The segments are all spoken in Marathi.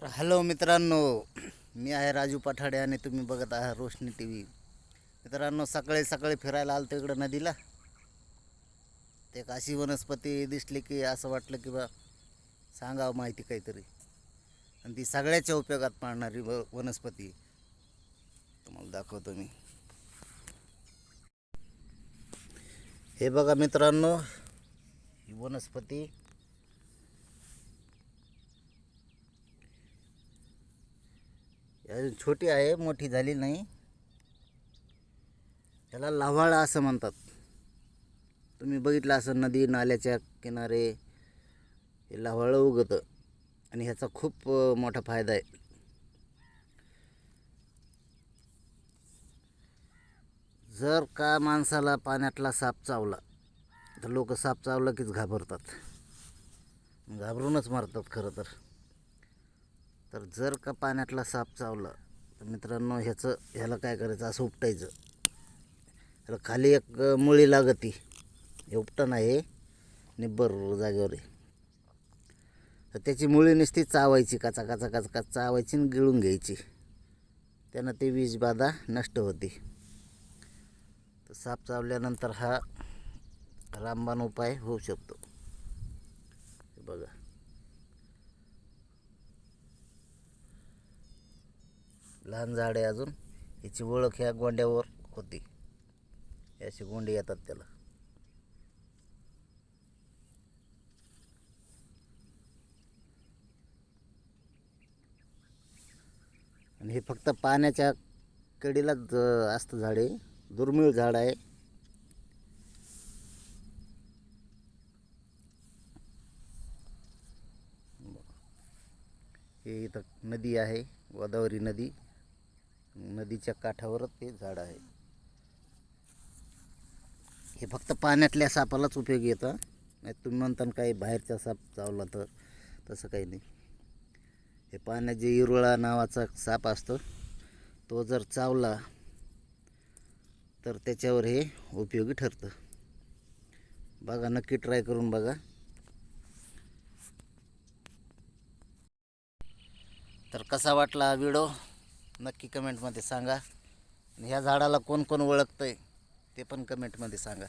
तर हॅलो मित्रांनो मी आहे राजू पठाडे आणि तुम्ही बघत आहात रोशनी टी व्ही. मित्रांनो सकाळी सकाळी फिरायला आलो इकडं नदीला. ते एक अशी वनस्पती दिसली की असं वाटलं की बा सांगावं माहिती काहीतरी. आणि ती सगळ्याच्या उपयोगात पाडणारी व वनस्पती तुम्हाला दाखवतो मी. हे बघा मित्रांनो ही वनस्पती अजून छोटी आहे मोठी झाली नाही. त्याला लाव्हाळा असं म्हणतात. तुम्ही बघितलं असं नदी नाल्याच्या किनारे हे लाव्हाळं उगतं आणि ह्याचा खूप मोठा फायदा आहे. जर का माणसाला पाण्यातला साप चावला तर लोक साप चावला कीच घाबरतात. घाबरूनच मारतात खरं तर. तर जर का पाण्यातला साप चावला तर मित्रांनो ह्याचं ह्याला काय करायचं? असं उपटायचं. ह्याला खाली एक मुळी लागती. हे उपटण आहे. निब्बर जागेवर आहे. तर त्याची मुळी नुसती चावायची काचा काचा काचा काचा चावायची आणि गिळून घ्यायची. त्यानं ती वीज बाधा नष्ट होते. तर साप चावल्यानंतर हा रामबाण उपाय होऊ शकतो. बघा. लहान झाड आहे अजून. याची ओळख ह्या गोंड्यावर होती. याचे असे गोंडे येतात त्याला. आणि हे फक्त पाण्याच्या कडीलाच असतं झाड. आहे दुर्मिळ झाड आहे. हे इथं नदी आहे गोदावरी नदी. नदीच्या काठावरच ते झाड आहे. हे फक्त पाण्यातल्या सापालाच उपयोगी येतं. नाही तुम्ही म्हणता ना काही बाहेरचा साप चावला तर तसं काही नाही. हे पाण्यात जे इरुळा नावाचा साप असतो तो जर चावला तर त्याच्यावर हे उपयोगी ठरतं. बघा नक्की ट्राय करून बघा. तर कसा वाटला हा व्हिडिओ नक्की कमेंटमध्ये सांगा. आणि ह्या झाडाला कोण कोण ओळखतं आहे ते पण कमेंटमध्ये सांगा.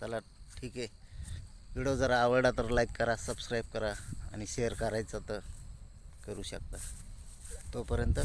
चला ठीक आहे. व्हिडिओ जर आवडला तर लाईक करा सबस्क्राईब करा आणि शेअर करायचं तर करू शकता. तोपर्यंत